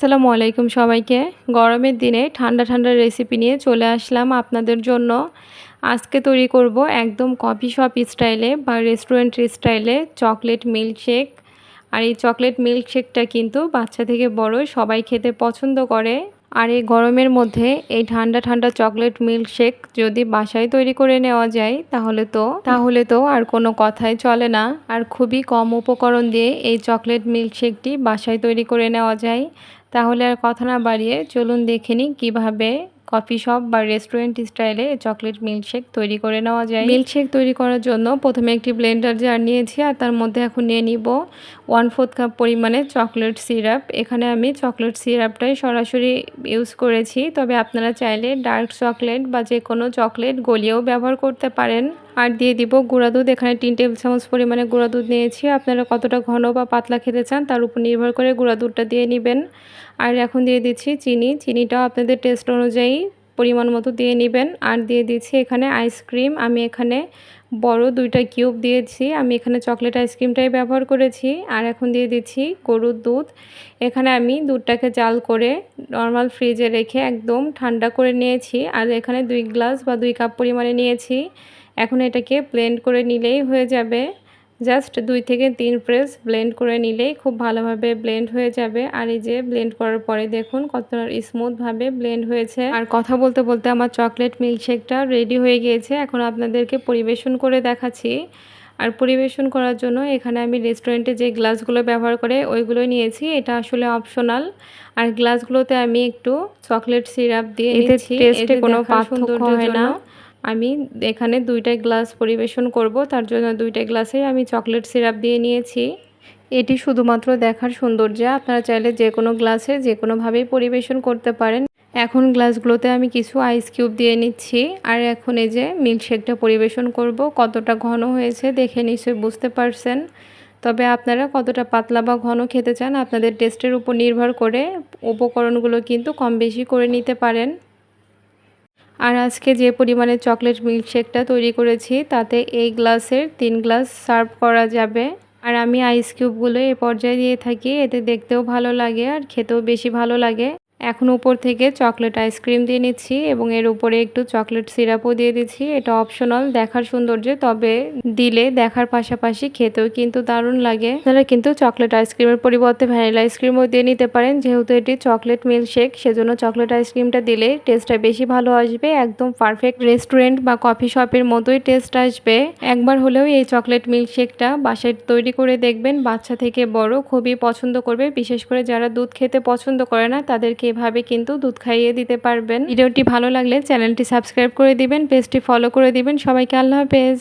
আসসালামু আলাইকুম সবাইকে। গরমের দিনে ঠান্ডা ঠান্ডা রেসিপি নিয়ে চলে আসলাম আপনাদের জন্য। আজকে তৈরি করব একদম কফি শপ স্টাইলে বা রেস্টুরেন্ট স্টাইলে চকলেট মিল্কশেক আর এই চকলেট মিল্কশেকটা কিন্তু বাচ্চা থেকে বড় সবাই খেতে পছন্দ করে। আর এই গরমের মধ্যে এই ঠান্ডা ঠান্ডা চকলেট মিল্কশেক যদি বাসায় তৈরি করে নেওয়া যায় তাহলে তো তাহলে তো আর কোনো কথাই চলে না। আর খুবই কম উপকরণ দিয়ে এই চকলেট মিল্কশেকটি বাসায় তৈরি করে নেওয়া যায়। তাহলে আর কথা না বাড়িয়ে চলুন দেখে নিই কীভাবে কফি শপ বা রেস্টুরেন্ট স্টাইলে চকলেট মিল্কশেক তৈরি করে নেওয়া যায়। মিল্কশেক তৈরি করার জন্য প্রথমে একটি ব্লেন্ডার জার নিয়েছি আর তার মধ্যে এখন নিয়ে নিব ওয়ান ফোর্থ কাপ পরিমাণে চকলেট সিরাপ এখানে আমি চকলেট সিরাপটাই সরাসরি ইউজ করেছি। তবে আপনারা চাইলে ডার্ক চকলেট বা যে কোনো চকলেট গলিয়েও ব্যবহার করতে পারেন। আর দিয়ে দিব গুঁড়া দুধ। এখানে তিন টেবিল চামচ পরিমাণে গুঁড়া দুধ নিয়েছি। আপনারা কতটা ঘন বা পাতলা খেতে চান তার উপর নির্ভর করে গুঁড়া দুধটা দিয়ে নেবেন। আর এখন দিয়ে দিচ্ছি চিনি। চিনিটাও আপনাদের টেস্ট অনুযায়ী পরিমাণ মতো দিয়ে নেবেন। আর দিয়ে দিচ্ছি এখানে আইসক্রিম আমি এখানে বড় দুইটা কিউব দিয়েছি। আমি এখানে চকলেট আইসক্রিমটাই ব্যবহার করেছি। আর এখন দিয়ে দিচ্ছি গরুর দুধ। এখানে আমি দুধটাকে জাল করে নর্মাল ফ্রিজে রেখে একদম ঠান্ডা করে নিয়েছি। আর এখানে দুই গ্লাস বা দুই কাপ পরিমাণে নিয়েছি। এখন এটাকে ব্লেন্ড করে নিলেই হয়ে যাবে। জাস্ট দুই থেকে তিন প্রেস ব্লেন্ড করে নিলেই খুব ভালোভাবে ব্লেন্ড হয়ে যাবে। আর এই যে ব্লেন্ড করার পরে দেখুন কত স্মুথভাবে ব্লেন্ড হয়েছে। আর কথা বলতে বলতে আমার চকলেট মিল্কশেকটা রেডি হয়ে গিয়েছে। এখন আপনাদেরকে পরিবেশন করে দেখাচ্ছি। আর পরিবেশন করার জন্য এখানে আমি রেস্টুরেন্টে যে গ্লাসগুলো ব্যবহার করে ওইগুলো নিয়েছি। এটা আসলে অপশনাল আর গ্লাসগুলোতে আমি একটু চকলেট সিরাপ দিয়ে নিয়েছি টেস্টে কোনো পার্থক্য হয় না। আমি এখানে দুইটা গ্লাস পরিবেশন করব, তার জন্য দুইটা গ্লাসে আমি চকলেট সিরাপ দিয়ে নিয়েছি। এটি শুধুমাত্র দেখার সৌন্দর্য, আপনারা চাইলে যে কোনো গ্লাসে যে কোনোভাবেই পরিবেশন করতে পারেন। এখন গ্লাসগুলোতে আমি কিছু আইস কিউব দিয়ে নিচ্ছি, আর এখন এই যে মিল্কশেকটা পরিবেশন করব, কতটা ঘন হয়েছে দেখে নিশ্চয়ই বুঝতে পারছেন। তবে আপনারা কতটা পাতলা বা ঘন খেতে চান, আপনাদের টেস্টের উপর নির্ভর করে উপকরণগুলো কিন্তু কম বেশি করে নিতে পারেন। আর আজকে যে পরিমাণে চকলেট মিল্কশেকটা তৈরি করেছি, তাতে এই গ্লাসের তিন গ্লাস সার্ভ করা যাবে। আর আমি আইস কিউবগুলো এ পর্যায়ে দিয়ে থাকি, এতে দেখতেও ভালো লাগে আর খেতেও বেশি ভালো লাগে। এখন উপর থেকে চকলেট আইসক্রিম দিয়ে নিচ্ছি এবং এর উপরে একটু চকলেট সিরাপও দিয়ে দিচ্ছি। এটা অপশনাল দেখার সৌন্দর্য, তবে দিলে দেখার পাশাপাশি খেতেও কিন্তু দারুণ লাগে। আপনারা কিন্তু চকলেট আইসক্রিমের পরিবর্তে ভ্যানিলা আইসক্রিমও দিয়ে নিতে পারেন। যেহেতু এটি চকলেট মিল্কশেক, সেজন্য চকলেট আইসক্রিমটা দিলে টেস্টটা বেশি ভালো আসবে। একদম পারফেক্ট রেস্টুরেন্ট বা কফি শপের মতোই টেস্ট আসবে। একবার হলেও এই চকলেট মিল্কশেকটা বাসায় তৈরি করে দেখবেন। বাচ্চা থেকে বড় খুবই পছন্দ করবে। বিশেষ করে যারা দুধ খেতে পছন্দ করে না, তাদেরকে এভাবে কিন্তু দুধ খাইয়ে দিতে পারবেন। ভিডিওটি ভালো লাগলে চ্যানেলটি সাবস্ক্রাইব করে দিবেন, পেজটি ফলো করে দিবেন। সবাইকে আল্লাহ হাফেজ।